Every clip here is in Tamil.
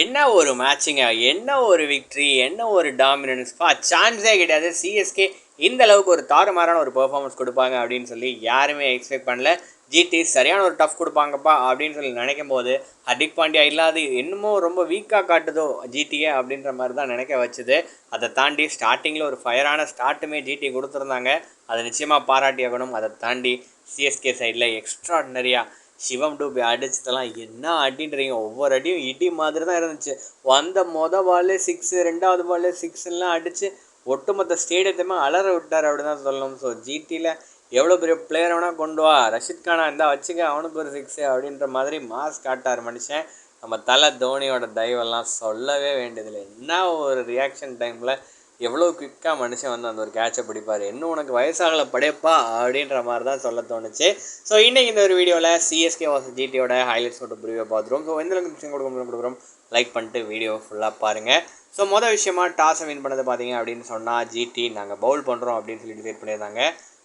என்ன ஒரு மேட்சுங்க என்ன ஒரு விக்ட்ரி என்ன ஒரு டாமினன்ஸ் பா சான்ஸே கிடையாது. சிஎஸ்கே இந்த அளவுக்கு ஒரு தாறுமாறான ஒரு பெர்ஃபார்மன்ஸ் கொடுப்பாங்க அப்படின்னு சொல்லி யாருமே எக்ஸ்பெக்ட் பண்ணல. ஜிடி சரியான ஒரு டஃப் கொடுப்பாங்கப்பா அப்படின்னு சொல்லி நினைக்கும் போது ஹர்திக் பாண்டியா இல்லாது என்னமோ ரொம்ப வீக்காக காட்டுதோ ஜிடிஏ அப்படின்ற மாதிரி தான் நினைக்க வச்சுது. அதை தாண்டி ஸ்டார்டிங்கில் ஒரு ஃபயரான ஸ்டார்ட்டுமே ஜிடி கொடுத்துருந்தாங்க. அதை நிச்சயமாக பாராட்டியாகணும். அதை தாண்டி சிஎஸ்கே சைடில் எக்ஸ்ட்ராடினரியாக சிவம் டூபி அடிச்சதெல்லாம் என்ன அடின்றீங்க? ஒவ்வொரு அடியும் இடி மாதிரி தான் இருந்துச்சு. வந்த மொத பால்லே சிக்ஸு ரெண்டாவது பால் சிக்ஸ்லாம் அடித்து ஒட்டுமொத்த ஸ்டேடியத்தையுமே அலற விட்டார் அப்படின்னு தான் சொல்லணும். ஸோ ஜிடியில் எவ்வளோ பெரிய பிளேயர் வேணால் கொண்டு வா. ரஷித் கானா இருந்தால் வச்சுக்க அவனுக்கு ஒரு சிக்ஸு அப்படின்ற மாதிரி மாஸ் காட்டார் மனுஷன். நம்ம தலை தோனியோட தயவெல்லாம் சொல்லவே வேண்டியதில்லை. என்ன ஒரு ரியாக்ஷன் டைமில் எவ்வளோ குயிக்காக மனுஷன் வந்து அந்த ஒரு கேட்சை பிடிப்பார். இன்னும் உனக்கு வயசாகல படையப்பா அப்படின்ற மாதிரி தான் சொல்ல தோணுச்சு. ஸோ இன்றைக்கி இந்த ஒரு வீடியோவில் சிஎஸ்கே வாச ஜிடியோட ஹைலைட்ஸ் மட்டும் ப்ரிவியூ பார்த்துருவோம். ஸோ எந்த அளவுக்கு விஷயம் கொடுக்க முடியும் கொடுக்குறோம். லைக் பண்ணிட்டு வீடியோ ஃபுல்லாக பாருங்கள் ஸோ மொதல் விஷயமா டாஸை வின் பண்ணது பார்த்தீங்க அப்படின்னு சொன்னால் ஜிடி நாங்கள் பவுல் பண்ணுறோம் அப்படின்னு சொல்லி டிசைட் பண்ணியிருந்தாங்க.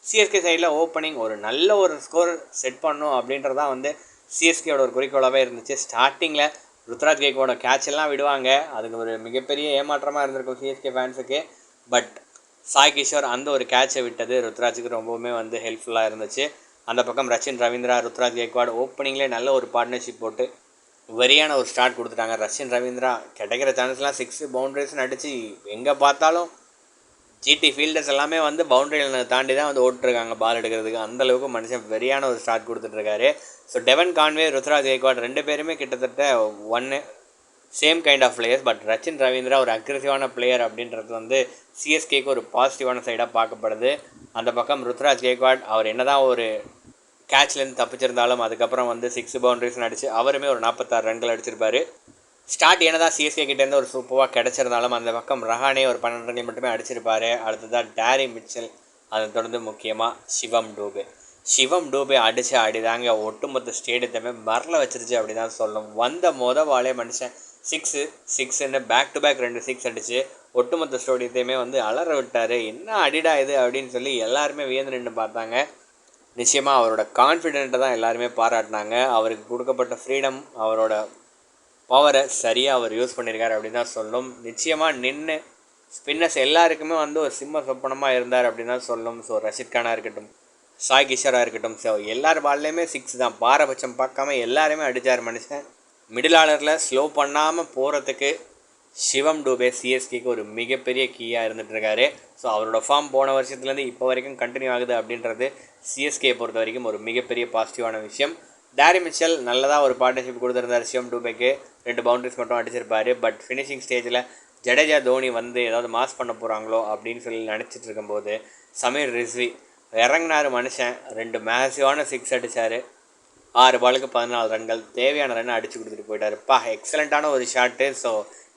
சிஎஸ்கே சைடில் ஓப்பனிங் ஒரு நல்ல ஒரு ஸ்கோர் செட் பண்ணும் அப்படின்றதான் வந்து சிஎஸ்கேயோட ஒரு குறிக்கோளாகவே இருந்துச்சு. ஸ்டார்டிங்கில் ருத்ராஜ் கேக்கோட கேட்ச் எல்லாம் விடுவாங்க. அதுக்கு ஒரு மிகப்பெரிய ஏமாற்றமாக இருந்திருக்கும் சிஎஸ்கே ஃபேன்ஸுக்கு பட் சாய் கிஷோர் அந்த ஒரு கேட்சை விட்டது. ருத்ராஜுக்கு ரொம்பவுமே வந்து ஹெல்ப்ஃபுல்லாக இருந்துச்சு. அந்த பக்கம் ரச்சின் ரவீந்திரா ருத்ராஜ் கேக்வாட் ஓப்பனிங்லேயே நல்ல ஒரு பார்ட்னர்ஷிப் போட்டு வெறியான ஒரு ஸ்டார்ட் கொடுத்துட்டாங்க. ரச்சின் ரவீந்திரா கிடைக்கிற சான்ஸ்லாம் சிக்ஸு பவுண்ட்ரிஸ்னு அடித்து எங்கே பார்த்தாலும் ஜிடி ஃபீல்டர்ஸ் எல்லாமே வந்து பவுண்டரியில் தாண்டி தான் வந்து ஓட்டிருக்காங்க பால் எடுக்கிறதுக்கு. அந்தளவுக்கு மனுஷன் வெறியான ஒரு start கொடுத்துட்ருக்காரு so Devon Conway Ruturaj Gaikwad ரெண்டு பேருமே கிட்டத்தட்ட ஒன்று same kind of players but Rachin Ravindra ஒரு அக்ரெசிவான பிளேயர் அப்படின்றது வந்து சிஎஸ்கேக்கு ஒரு பாசிட்டிவான சைடாக பார்க்கப்படுது. அந்த பக்கம் ருத்ராஜ் கேக்வாட் அவர் என்ன தான் ஒரு கேட்ச்லேருந்து தப்பிச்சிருந்தாலும் அதுக்கப்புறம் வந்து சிக்ஸ் பவுண்டரிஸ் அடித்து அவருமே ஒரு நாற்பத்தாறு ரன்கள் அடிச்சிருப்பார். ஸ்டார்ட் என்னதான் சிஎஸ்கே கிட்டேருந்து ஒரு சூப்பராக கிடச்சிருந்தாலும் அந்த பக்கம் ரஹானே ஒரு பன்னெண்டு ரன்கள் மட்டுமே அடிச்சிருப்பாரு. அடுத்ததாக டேரி மிச்சல் அதை தொடர்ந்து முக்கியமாக சிவம் டூபே. சிவம் டூபே அடித்து அடிதாங்க ஒட்டுமொத்த ஸ்டேடியத்தையுமே மரல வச்சிருச்சு அப்படி தான் சொல்லணும் வந்த மொத வாழே மனுஷன் சிக்ஸு சிக்ஸுன்னு பேக் டு பேக் ரெண்டு சிக்ஸ் அடிச்சு ஒட்டுமொத்த ஸ்டோடியத்தையுமே வந்து அலற விட்டார். என்ன அடிடா இது அப்படின்னு சொல்லி எல்லாருமே வியந்து நின்று பார்த்தாங்க. நிச்சயமாக அவரோட கான்ஃபிடென்ட்டை தான் எல்லாருமே பாராட்டினாங்க. அவருக்கு கொடுக்கப்பட்ட ஃப்ரீடம் அவரோட பவரை சரியாக அவர் யூஸ் பண்ணியிருக்காரு அப்படின்னு தான் சொல்லும். நிச்சயமாக நின்று ஸ்பின்னர்ஸ் எல்லாருக்குமே வந்து ஒரு சிம்ம சொப்பனமாக இருந்தார் அப்படின்னு தான் சொல்லும். ஸோ ரஷித் கானாக இருக்கட்டும் சாய் கிஷோராக இருக்கட்டும். ஸோ எல்லார் பால்லையுமே சிக்ஸ் தான். பாரபட்சம் பார்க்காம எல்லாருமே அடித்தார் மனுஷன். மிடில் ஆர்டரில் ஸ்லோ பண்ணாமல் போகிறதுக்கு சிவம் டூபே சிஎஸ்கேக்கு ஒரு மிகப்பெரிய கீயாக இருந்துகிட்ருக்காரு ஸோ அவரோட ஃபார்ம் போன வருஷத்துலேருந்து இப்போ வரைக்கும் கண்டினியூ ஆகுது அப்படின்றது சிஎஸ்கே பொறுத்த வரைக்கும் ஒரு மிகப்பெரிய பாசிட்டிவான விஷயம். டேரி மிச்சல் நல்லதாக ஒரு பார்ட்னர்ஷிப் கொடுத்துருந்தார் சிவம் டூபேக்கு. ரெண்டு பவுண்டரிஸ் மட்டும் அடிச்சிருப்பார். பட் ஃபினிஷிங் ஸ்டேஜில் ஜடேஜா தோனி வந்து ஏதாவது மாஸ் பண்ண போகிறாங்களோ அப்படின்னு சொல்லி நினச்சிட்டு இருக்கும்போது சமீர் ரிஸ்வி இறங்கினார் மனுஷன். ரெண்டு மேசிவான சிக்ஸ் அடித்தார் ஆறு பாலுக்கு பதினாலு ரன்கள். தேவையான ரன் அடித்து கொடுத்துட்டு போயிட்டார். பா எக்ஸலண்ட்டான ஒரு ஷாட்டு ஸோ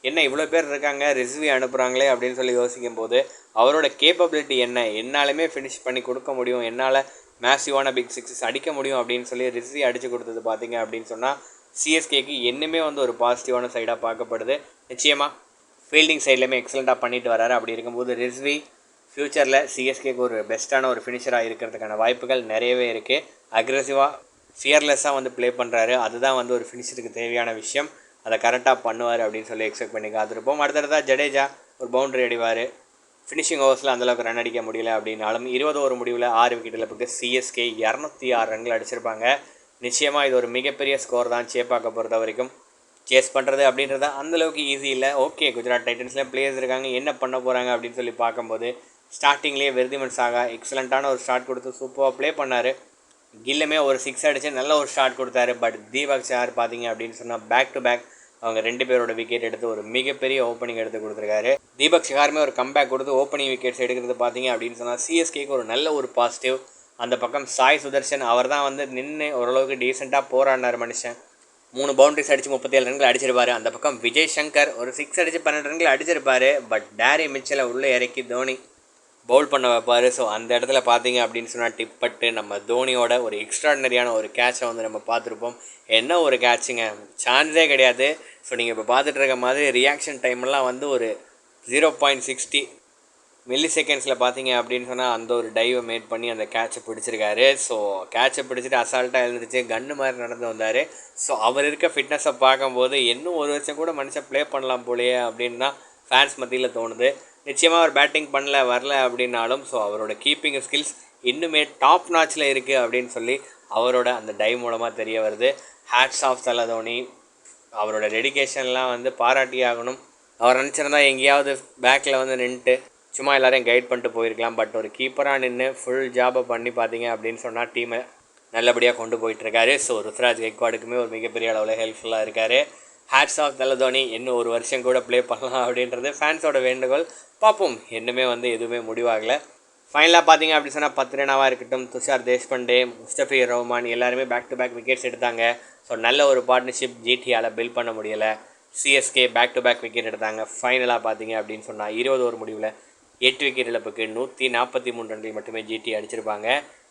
என்ன இவ்வளோ பேர் இருக்காங்க? ரிஸ்வி அனுப்புகிறாங்களே அப்படின்னு சொல்லி யோசிக்கும் போது அவரோட கேப்பபிலிட்டி என்ன? என்னாலுமே ஃபினிஷ் பண்ணி கொடுக்க முடியும். என்னால் மேசிவான பிக் சிக்ஸஸ் அடிக்க முடியும் அப்படின்னு சொல்லி ரிஸ்வி அடித்து கொடுத்தது பார்த்தீங்க அப்படின்னு சொன்னால் சிஎஸ்கேக்கு என்னமே வந்து ஒரு பாசிட்டிவான சைடாக பார்க்கப்படுது. நிச்சயமாக ஃபீல்டிங் சைட்லேயுமே எக்ஸலண்ட்டாக பண்ணிட்டு வராரு. அப்படி இருக்கும்போது ரிஸ்வி ஃப்யூச்சரில் சிஎஸ்கேக்கு ஒரு பெஸ்ட்டான ஒரு ஃபினிஷராக இருக்கிறதுக்கான வாய்ப்புகள் நிறையவே இருக்குது அக்ரெசிவாக ஃபியர்லெஸ்ஸாக வந்து ப்ளே பண்ணுறாரு அதுதான் வந்து ஒரு ஃபினிஷருக்கு தேவையான விஷயம். அதை கரெக்டாக பண்ணுவார் அப்படின்னு சொல்லி எக்ஸ்பெக்ட் பண்ணி காத்திருப்போம். அடுத்தடுத்தா ஜடேஜா ஒரு பவுண்டரி அடிவார் ஃபினிஷிங் ஓவர்ஸில் அந்தளவுக்கு ரன் அடிக்க முடியல அப்படின்னாலும் இருபது ஓவர் முடிவில் ஆறு விக்கெட் இழப்புக்கு சிஎஸ்கே இரநூத்தி ஆறு ரன்கள் அடிச்சிருப்பாங்க. நிச்சயமாக இது ஒரு மிகப்பெரிய ஸ்கோர் தான் சேப்பாக்க பொறுத்த வரைக்கும். சேஸ் பண்ணுறது அப்படின்றது அந்தளவுக்கு ஈஸி இல்லை. ஓகே குஜராத் டைட்டன்ஸில் பிளேயர்ஸ் இருக்காங்க. என்ன பண்ண போகிறாங்க அப்படின்னு சொல்லி பார்க்கும்போது ஸ்டார்டிங்லேயே வெர்திமன் சாகா எக்ஸலண்ட்டான ஒரு ஸ்டார்ட் கொடுத்து சூப்பராக ப்ளே பண்ணார். கில்லுமே ஒரு சிக்ஸ் அடித்து நல்ல ஒரு ஷாட் கொடுத்தாரு. பட் தீபக் சார் பார்த்தீங்க அப்படின்னு சொன்னால் பேக் டு பேக் அவங்க ரெண்டு பேரோட விக்கெட் எடுத்து ஒரு மிகப்பெரிய ஓப்பனிங் எடுத்து கொடுத்துருக்காரு. தீபக் ஷிகாருமே ஒரு கம்பேக் கொடுத்து ஓப்பனிங் விக்கெட்ஸ் எடுக்கிறது பார்த்தீங்க அப்படின்னு சொன்னால் சிஎஸ்கேக்கு ஒரு நல்ல ஒரு பாசிட்டிவ் அந்த பக்கம் சாய் சுதர்ஷன் அவர் தான் வந்து நின்று ஓரளவுக்கு டீசெண்டாக போராடினார் மனுஷன். மூணு பவுண்டரிஸ் அடித்து முப்பத்தேழு ரன்கள் அடிச்சிருப்பாரு. அந்த பக்கம் விஜய் சங்கர் ஒரு சிக்ஸ் அடித்து பன்னெண்டு ரன்கள் அடிச்சிருப்பாரு. பட் டேரி மிச்சலை உள்ளே இறக்கி தோனி பவுல் பண்ண வைப்பார். ஸோ அந்த இடத்துல பார்த்தீங்க அப்படின்னு சொன்னால் டிப்பட்டு நம்ம தோனியோட ஒரு எக்ஸ்ட்ராடினரியான ஒரு கேட்சை வந்து நம்ம பார்த்துருப்போம். என்ன ஒரு கேட்சுங்க சான்ஸே கிடையாது. ஸோ நீங்கள் இப்போ பார்த்துட்டு இருக்க மாதிரி ரியாக்ஷன் டைம்லாம் வந்து ஒரு ஜீரோ பாயிண்ட் சிக்ஸ்டி மில்லி செகண்ட்ஸில் பார்த்தீங்க அப்படின்னு சொன்னால் அந்த ஒரு டைவை மேட் பண்ணி அந்த கேட்சை பிடிச்சிருக்காரு. ஸோ கேட்சை பிடிச்சிட்டு அசால்ட்டாக எழுந்துருச்சு. கன்று மாதிரி நடந்து வந்தார். ஸோ அவர் இருக்க ஃபிட்னஸை பார்க்கும்போது இன்னும் ஒரு வருஷம் கூட மனுஷன் ப்ளே பண்ணலாம் போலையே அப்படின்னு தான் ஃபேன்ஸ் மத்தியில் தோணுது. நிச்சயமாக அவர் பேட்டிங் பண்ணல வரல அப்படின்னாலும் ஸோ அவரோட கீப்பிங் ஸ்கில்ஸ் இன்னுமே டாப் நாச்சில் இருக்குது அப்படின்னு சொல்லி அவரோட அந்த டை மூலமாக தெரிய வருது. ஹேட்ஸ் ஆஃப் தலை தோனி. அவரோட டெடிக்கேஷன்லாம் வந்து பாராட்டி ஆகணும். அவர் நினச்சிருந்தா எங்கேயாவது பேக்கில் வந்து நின்றுட்டு சும்மா எல்லாரையும் கைட் பண்ணிட்டு போயிருக்கலாம். பட் ஒரு கீப்பராக நின்று ஃபுல் ஜாபை பண்ணி பார்த்தீங்க அப்படின்னு சொன்னால் டீமை நல்லபடியாக கொண்டு போயிட்டுருக்காரு ஸோ ருத்ராஜ் கெக்வாடுக்குமே ஒரு மிகப்பெரிய அளவில் ஹெல்ப்ஃபுல்லாக இருக்கார். ஹேட்ஸ் ஆஃப் தலை தோனி. இன்னும் ஒரு வருஷம் கூட ப்ளே பண்ணலாம் அப்படின்றது ஃபேன்ஸோட வேண்டுகோள். பார்ப்போம். இன்னுமே வந்து எதுவுமே முடிவாகலை. ஃபைனலாக பார்த்தீங்க அப்படின்னு சொன்னால் பத்ரனாவாக இருக்கட்டும் துஷார் தேஷ்பண்டே முஸ்தபி ரஹ்மான் எல்லாருமே பேக் டு பேக் விக்கெட்ஸ் எடுத்தாங்க. ஸோ நல்ல ஒரு பார்ட்னர்ஷிப் ஜிடியால் பில்ட் பண்ண முடியலை. CSK back to back wicket எடுத்தாங்க. ஃபைனலாக பார்த்தீங்க அப்படின்னு சொன்னால் இருபது ஒரு முடிவில் எட்டு விக்கெட் இழப்புக்கு நூற்றி நாற்பத்தி மூணு ரன்கள் மட்டுமே ஜிடி அடிச்சிருப்பாங்க.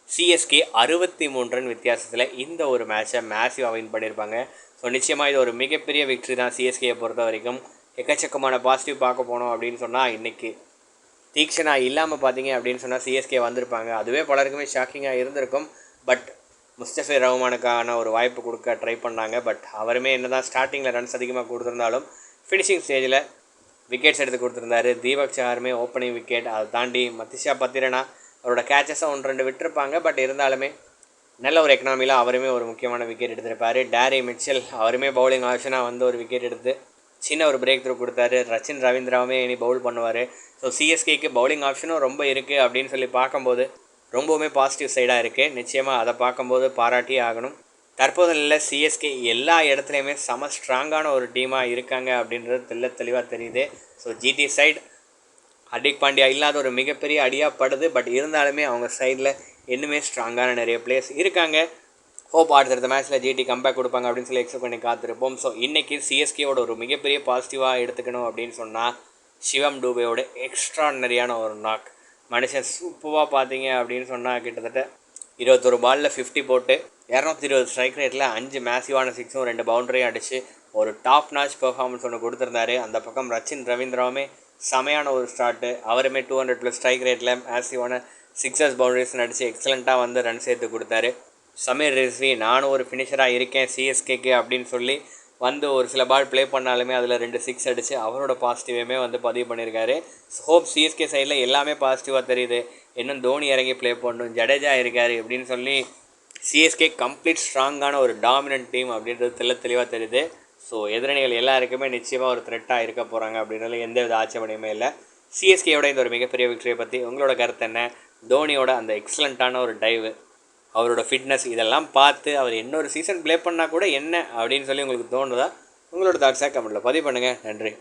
சிஎஸ்கே அறுபத்தி மூணு ரன் வித்தியாசத்தில் இந்த ஒரு மேட்ச்சை மேசிவாக வின் பண்ணியிருப்பாங்க. ஸோ நிச்சயமாக இது ஒரு மிகப்பெரிய விக்ட்ரி தான் சிஎஸ்கேயை பொறுத்த வரைக்கும். எக்கச்சக்கமான பாசிட்டிவ் பார்க்க போனோம் அப்படின்னு சொன்னால் இன்றைக்கி தீக்ஷனா இல்லாமல் பார்த்தீங்க அப்படின்னு சொன்னால் சிஎஸ்கே வந்திருப்பாங்க. அதுவே பலருக்குமே ஷாக்கிங்காக இருந்திருக்கும். பட் முஸ்தபிர் ரஹ்மானுக்கான ஒரு வாய்ப்பு கொடுக்க ட்ரை பண்ணாங்க. பட் அவருமே என்ன தான் ஸ்டார்டிங்கில் ரன்ஸ் அதிகமாக கொடுத்துருந்தாலும் ஃபினிஷிங் ஸ்டேஜில் விக்கெட்ஸ் எடுத்து கொடுத்துருந்தாரு. தீபக் சஹாருமே ஓப்பனிங் விக்கெட் அதை தாண்டி மத்திஷா பத்திரனா அவரோட கேச்சஸை ஒன்று ரெண்டு விட்டுருப்பாங்க. பட் இருந்தாலுமே நல்ல ஒரு எக்கனாமியில் அவருமே ஒரு முக்கியமான விக்கெட் எடுத்திருப்பார். டேரி மிச்சல் அவருமே பவுலிங் ஆப்ஷனாக வந்து ஒரு விக்கெட் எடுத்து சின்ன ஒரு பிரேக் த்ரூ கொடுத்தாரு. ரச்சின் ரவீந்திராவுமே இனி பவுல் பண்ணுவார். ஸோ சிஎஸ்கேக்கு பவுலிங் ஆப்ஷனும் ரொம்ப இருக்குது அப்படின்னு சொல்லி பார்க்கும்போது ரொம்பவுமே பாசிட்டிவ் சைடாக இருக்குது நிச்சயமாக அதை பார்க்கும்போது பாராட்டி ஆகணும். தற்போது இல்லை சிஎஸ்கே எல்லா இடத்துலையுமே செம ஸ்ட்ராங்கான ஒரு டீமாக இருக்காங்க அப்படின்றது தெல்ல தெளிவாக தெரியுது. So GT side Hardik Pandya இல்லாத ஒரு மிகப்பெரிய அடியாக படுது. பட் இருந்தாலுமே அவங்க சைடில் இன்னுமே ஸ்ட்ராங்கான நிறைய பிளேயர்ஸ் இருக்காங்க. ஹோப் அடுத்தடுத்த மேட்ச்சில் ஜிடி கம்பேக் கொடுப்பாங்க அப்படின்னு சொல்லி எக்ஸ்பெக்ட் பண்ணி காத்திருப்போம். ஸோ இன்றைக்கி சிஎஸ்கேவோட ஒரு மிகப்பெரிய பாசிட்டிவாக எடுத்துக்கணும் அப்படின்னு சொன்னால் சிவம் டூபேயோட எக்ஸ்ட்ரானரியான ஒரு நாக் மனுஷன் சூப்பராக பார்த்தீங்க அப்படின்னு சொன்னால் கிட்டத்தட்ட இருபத்தொரு பாலில் ஃபிஃப்டி போட்டு இரநூத்தி இருபது ஸ்ட்ரைக் ரேட்டில் அஞ்சு மேசிவான சிக்ஸும் ரெண்டு பவுண்டரியும் அடித்து ஒரு டாப் நாச் பெர்ஃபார்மன்ஸ் ஒன்று கொடுத்துருந்தாரு. அந்த பக்கம் ரச்சின் ரவீந்திராவுமே செமையான ஒரு ஸ்டார்ட்டு அவருமே டூ ஹண்ட்ரட் ப்ளஸ் ஸ்ட்ரைக் ரேட்டில் மேசிவான சிக்ஸஸ் பவுண்டரிஸ் அடித்து எக்ஸலண்ட்டாக வந்து ரன் சேர்த்து கொடுத்தாரு. சமீர் ரிஸ்வி நானும் ஒரு ஃபினிஷராக இருக்கேன் சிஎஸ்கேக்கு அப்படின்னு சொல்லி வந்து ஒரு சில பால் ப்ளே பண்ணாலுமே அதில் ரெண்டு சிக்ஸ் அடித்து அவரோட பாசிட்டிவையுமே வந்து பதிவு பண்ணியிருக்காரு ஹோப் சிஎஸ்கே சைடில் எல்லாமே பாசிட்டிவாக தெரியுது. இன்னும் தோனி இறங்கி ப்ளே பண்ணணும் ஜடேஜா இருக்கார் அப்படின்னு சொல்லி சிஎஸ்கே கம்ப்ளீட் ஸ்ட்ராங்கான ஒரு டாமினன்ட் டீம் அப்படின்றது தெல்ல தெளிவாக தெரியுது. ஸோ எதிரணிகள் எல்லாருக்குமே நிச்சயமாக ஒரு த்ரெட்டாக இருக்க போகிறாங்க அப்படின்றதுல எந்த வித ஆட்சேபனையுமே இல்லை. சிஎஸ்கேயோட இந்த ஒரு மிகப்பெரிய விக்டரியை பற்றி உங்களோட கருத்து என்ன? தோனியோட அந்த எக்ஸலண்ட்டான ஒரு டைவு அவரோட ஃபிட்னஸ் இதெல்லாம் பார்த்து அவர் இன்னொரு சீசன் ப்ளே பண்ணால் கூட என்ன அப்படின்னு சொல்லி உங்களுக்கு தோணுதா? உங்களோட தாட்ஸாக கமெண்ட்டில் பதிவு பண்ணுங்கள் நன்றி.